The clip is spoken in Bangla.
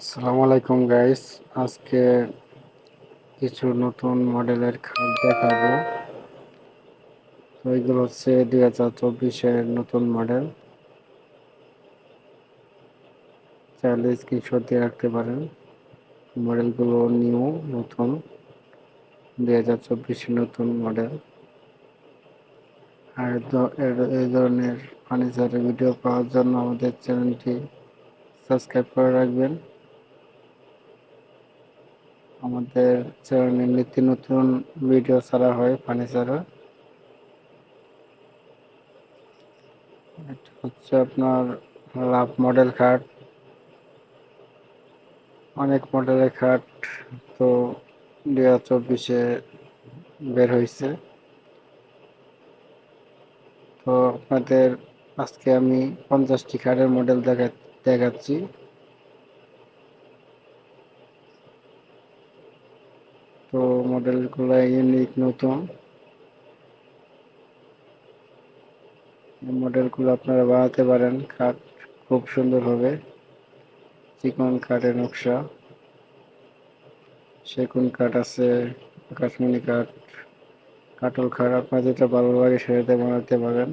আসসালামু আলাইকুম গাইস আজকে কিছু নতুন মডেলের খাট দেখাবো। তো এগুলো হচ্ছে দুই হাজার চব্বিশের নতুন মডেল। চাইলে স্ক্রিনশট দিয়ে রাখতে পারেন। মডেলগুলো নিউ নতুন, দুই হাজার চব্বিশের নতুন মডেল। আর এই ধরনের ফার্নিচারের ভিডিও পাওয়ার জন্য আমাদের চ্যানেলটি সাবস্ক্রাইব করে রাখবেন। আমাদের চ্যানেলে নিত্য নতুন ভিডিও ছাড়া হয় ফার্নিচারের এটা হচ্ছে আপনার লাভ মডেল খাট অনেক মডেলের খাট তো দুই হাজার চব্বিশে বের হয়েছে। তো আপনাদের আজকে আমি পঞ্চাশটি খাটের মডেল দেখা দেখাচ্ছি। তো মডেলগুলো ইউনিক নতুন। মডেলগুলো আপনারা বানাতে পারেন। কাঠ খুব সুন্দর হবে। চিকন কাঠের নকশা। সেগুন কাঠ আছে আকাশমণি কাঠ কাটল খাট। আপনার যেটা ভালো লাগে সেটাতে বানাতে পারেন।